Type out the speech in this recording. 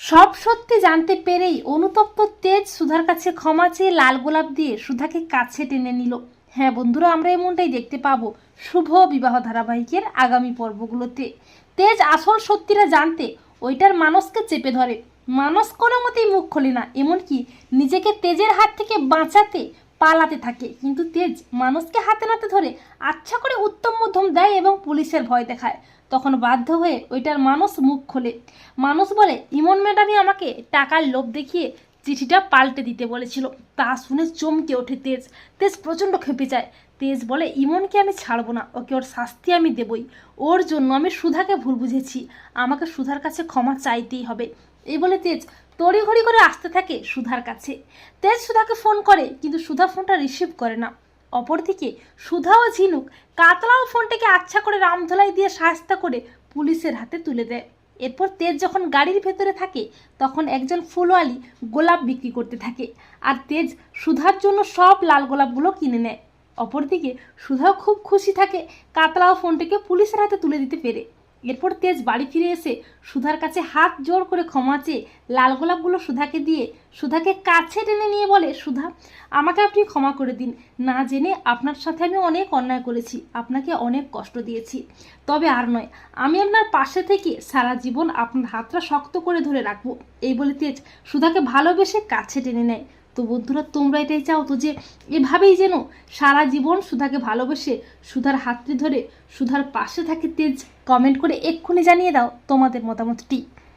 সব সত্যি জানতে পেরেই অনুতপ্ত তেজ সুধার কাছে ক্ষমা চেয়ে লাল গোলাপ দিয়ে সুধাকে কাছে টেনে নিল। হ্যাঁ বন্ধুরা, আমরা এমনটাই দেখতে পাবো শুভ বিবাহ ধারাবাহিকের আগামী পর্বগুলোতে। তেজ আসল সত্যিরা জানতে ওইটার মানুষকে চেপে ধরে। মানুষ কোনো মতেই মুখ খোলে না, এমনকি নিজেকে তেজের হাত থেকে বাঁচাতে পালাতে থাকে। কিন্তু তেজ মানুষকে হাতে নাতে ধরে আচ্ছা করে উত্তম মধ্যম দেয় এবং পুলিশের ভয় দেখায়। তখন বাধ্য হয়ে ওইটার মানুষ মুখ খোলে। মানুষ বলে, ইমন ম্যাডামই আমাকে টাকার লোভ দেখিয়ে চিঠিটা পাল্টে দিতে বলেছিল। তা শুনে চমকে ওঠে তেজ। তেজ প্রচণ্ড খেপে যায়। তেজ বলে, ইমনকে আমি ছাড়বো না। ওকে ওর শাস্তি আমি দেবই। ওর জন্য আমি সুধাকে ভুল বুঝেছি। আমাকে সুধার কাছে ক্ষমা চাইতেই হবে। এই বলে তেজ তড়িঘড়ি করে আসতে থাকে সুধার কাছে। তেজ সুধাকে ফোন করে, কিন্তু সুধা ফোনটা রিসিভ করে না। অপরদিকে সুধা ও ঝিনুক কাতলাও ফোনটাকে আচ্ছা করে রামধলাই দিয়ে সাহায্য করে পুলিশের হাতে তুলে দেয়। এরপর তেজ যখন গাড়ির ভেতরে থাকে, তখন একজন ফুলওয়ালি গোলাপ বিক্রি করতে থাকে আর তেজ সুধার জন্য সব লাল গোলাপগুলো কিনে নেয়। অপরদিকে সুধাও খুব খুশি থাকে, কাতলাও ফোনটাকে পুলিশের হাতে তুলে দিতে পেরে। এরপর তেজ বাড়ি ফিরে এসে সুধার কাছে হাত জোর করে ক্ষমা চেয়ে লাল গোলাপগুলো সুধাকে দিয়ে সুধাকে কাছে টেনে নিয়ে বলে, সুধা, আমাকে আপনি ক্ষমা করে দিন। না জেনে আপনার সাথে আমি অনেক অন্যায় করেছি। আপনাকে অনেক কষ্ট দিয়েছি। তবে আর নয়, আমি আপনার পাশে থেকে সারা জীবন আপনার হাতটা শক্ত করে ধরে রাখব। এই বলে তেজ সুধাকে ভালোবেসে কাছে টেনে নেয়। তো বন্ধুরা, তোমরা এটাই চাও তো যে এভাবেই যেন সারা জীবন সুধাকে ভালোবেসে সুধার হাতটি ধরে সুধার পাশে থাকে তেজ কমেন্ট করে এক্ষুনি জানিয়ে দাও তোমাদের মতামতটি।